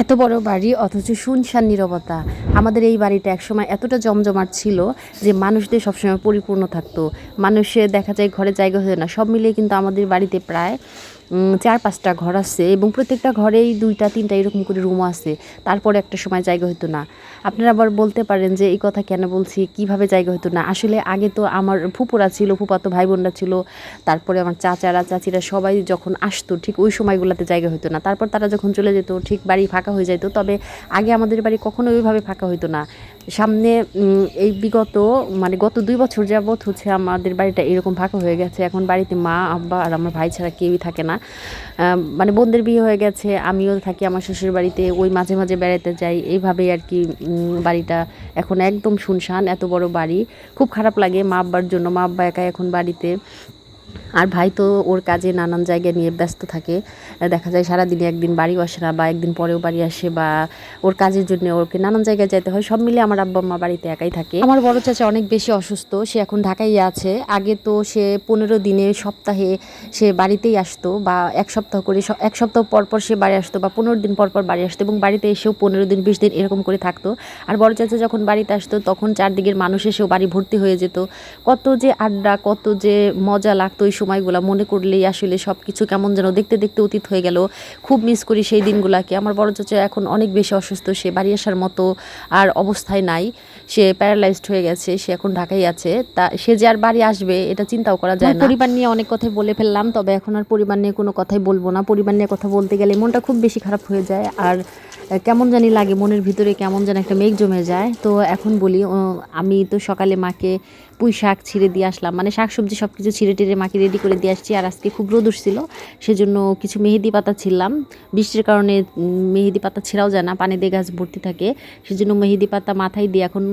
এত বড় বাড়ি, অথচ শুনশান নিরবতা। আমাদের এই বাড়িটা একসময় এতটা জমজমাট ছিল যে মানুষদের সবসময় পরিপূর্ণ থাকতো। মানুষের দেখা যায় ঘরে জায়গা হতো না, সব মিলিয়ে কিন্তু আমাদের বাড়িতে প্রায় চার পাঁচটা ঘর আছে এবং প্রত্যেকটা ঘরেই দুইটা, তিনটা এরকম করে রুম আছে। তারপরে একটা সময় জায়গা হতো না। আপনারা আবার বলতে পারেন যে, এই কথা কেন বলছি? কীভাবে জায়গা হতো না? আসলে আগে তো আমার ফুপুরা ছিল ফুপাতো ভাই বোনরা ছিল। তারপরে আমার চাচারা, চাচিরা সবাই যখন আসতো, ঠিক ওই সময়গুলোতে জায়গা হতো না। তারপর তারা যখন চলে যেত, ঠিক বাড়ি ফাঁকা হয়ে যেত তবে আগে আমাদের বাড়ি কখনো ওইভাবে ফাঁকা হতো না। সামনে এই বিগত মানে গত দুই বছর যাবৎ হচ্ছে আমাদের বাড়িটা এরকম ফাঁকা হয়ে গেছে। এখন বাড়িতে মা, আব্বা আর আমার ভাই ছাড়া কেউই থাকে না। মানে বোনদের বিয়ে হয়ে গেছে, আমিও থাকি আমার শ্বশুর বাড়িতে ওই মাঝে মাঝে বেড়াতে যাই, এইভাবেই আর কি বাড়িটা এখন একদম শুনশান, এত বড় বাড়ি। খুব খারাপ লাগে মা আব্বার জন্য, মা আব্বা একা এখন বাড়িতে। আর ভাই তো ওর কাজে নানান জায়গায় নিয়ে ব্যস্ত থাকে। দেখা যায় সারাদিনে একদিন বাড়িও আসে না বা একদিন পরেও বাড়ি আসে বা ওর কাজের জন্য ওকে নানান জায়গায় যেতে হয়। সব মিলে আমার আব্বা মা বাড়িতে একাই থাকে। আমার বড় চাচা অনেক বেশি অসুস্থ, সে এখন ঢাকায় আছে। আগে তো সে পনেরো দিনে সপ্তাহে সে বাড়িতেই আসতো বা এক সপ্তাহ করে এক সপ্তাহ পর পর সে বাড়ি আসতো বা পনেরো দিন পর পর বাড়ি আসতো এবং বাড়িতে এসেও পনেরো দিন, বিশ দিন এরকম করে থাকতো। আর বড় চাচা যখন বাড়িতে আসতো তখন চারদিকের মানুষ এসেও বাড়ি ভর্তি হয়ে যেত। কত যে আড্ডা, কত যে মজা লাগতো ওই সময়গুলো মনে করলেই আসলে সব কিছু কেমন যেন দেখতে দেখতে অতীত হয়ে গেল। খুব মিস করি সেই দিনগুলোকে। আমার বড় চাচা এখন অনেক বেশি অসুস্থ সে বাড়ি আসার মতো আর অবস্থায় নাই। সে প্যারালাইজড হয়ে গেছে সে এখন ঢাকায় আছে। তা সে যে আর বাড়ি আসবে এটা চিন্তাও করা যায় না। পরিবার নিয়ে অনেক কথাই বলে ফেললাম তবে এখন আর পরিবার নিয়ে কোনো কথাই বলব না। পরিবার নিয়ে কথা বলতে গেলে মনটা খুব বেশি খারাপ হয়ে যায়। আর কেমন জানি লাগে, মনের ভিতরে কেমন যেন একটা মেঘ জমে যায়। তো এখন বলি আমি তো সকালে মাকে পুঁই শাক ছিঁড়ে দিয়ে আসলাম। মানে শাক সবজি সব কিছু ছিঁড়ে টিড়ে মাকে রেডি করে দিয়ে আসছি। আর আজকে খুব রোদ ছিল সেজন্য কিছু মেহেদি পাতা ছিললাম বৃষ্টির কারণে মেহেদি পাতা ছেঁড়াও যায় না পানি দিয়ে গাছ ভর্তি থাকে। সেজন্য মেহেদি পাতা মাথায় দিয়ে এখন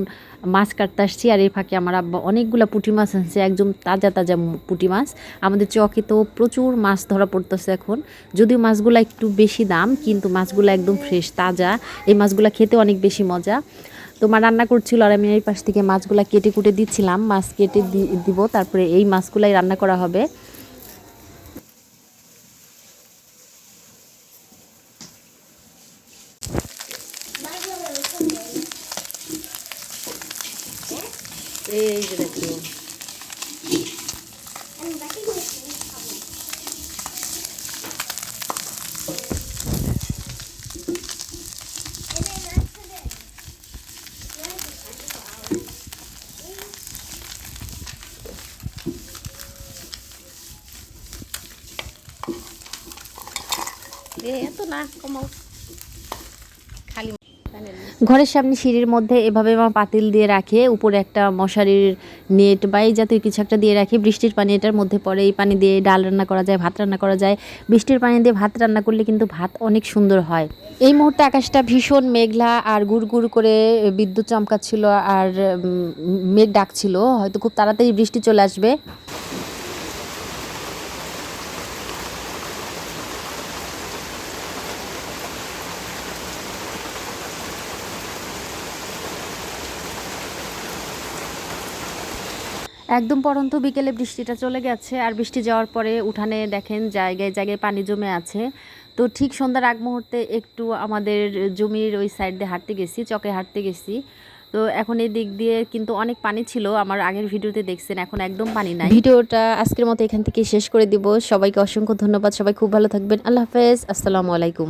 মাছ কাটতে আসছি। আর এই ফাঁকে আমার আব্বা অনেকগুলো পুঁটি মাছ আনছে একদম তাজা তাজা পুঁটি মাছ। আমাদের চকে তো প্রচুর মাছ ধরা পড়তেছে এখন। যদিও মাছগুলো একটু বেশি দাম, কিন্তু মাছগুলো একদম ফ্রেশ তাজা এই মাছগুলো খেতে অনেক বেশি মজা। তো মা রান্না করছিল আর আমি এই পাশ থেকে মাছগুলা কেটে কুটে দিচ্ছিলাম মাছ কেটে দিব, তারপরে এই মাছগুলাই রান্না করা হবে। এই যে দেখো এ এত না কমাও খালি ঘরের সামনে সিঁড়ির মধ্যে এভাবে মা পাতিল দিয়ে রাখে, উপরে একটা মশারির নেট বা এই জাতীয় কিছু একটা দিয়ে রাখে। বৃষ্টির পানি এটার মধ্যে পড়ে, এই পানি দিয়ে ডাল রান্না করা যায়, ভাত রান্না করা যায়। বৃষ্টির পানি দিয়ে ভাত রান্না করলে কিন্তু ভাত অনেক সুন্দর হয়। এই মুহূর্তে আকাশটা ভীষণ মেঘলা আর গুড় করে বিদ্যুৎ চমকাচ্ছিল আর মেঘ ডাকছিল। হয়তো খুব তাড়াতাড়ি বৃষ্টি চলে আসবে। একদম পরন্ত বিকেলে বৃষ্টিটা চলে গেছে, আর বৃষ্টি যাওয়ার পরে উঠানে দেখেন জায়গায় জায়গায় পানি জমে আছে। তো ঠিক সন্ধ্যার আগ মুহূর্তে একটু আমাদের জমির ওই সাইড দিয়ে হাঁটতে গেছি, চকে হাঁটতে গেছি। তো এখন এই দিক দিয়ে কিন্তু অনেক পানি ছিল, আমার আগের ভিডিওতে দেখছেন, এখন একদম পানি নাই। ভিডিওটা আজকের মতো এখান থেকে শেষ করে দিব। সবাইকে অসংখ্য ধন্যবাদ, সবাই খুব ভালো থাকবেন। আল্লাহ হাফেজ, আসসালামু আলাইকুম।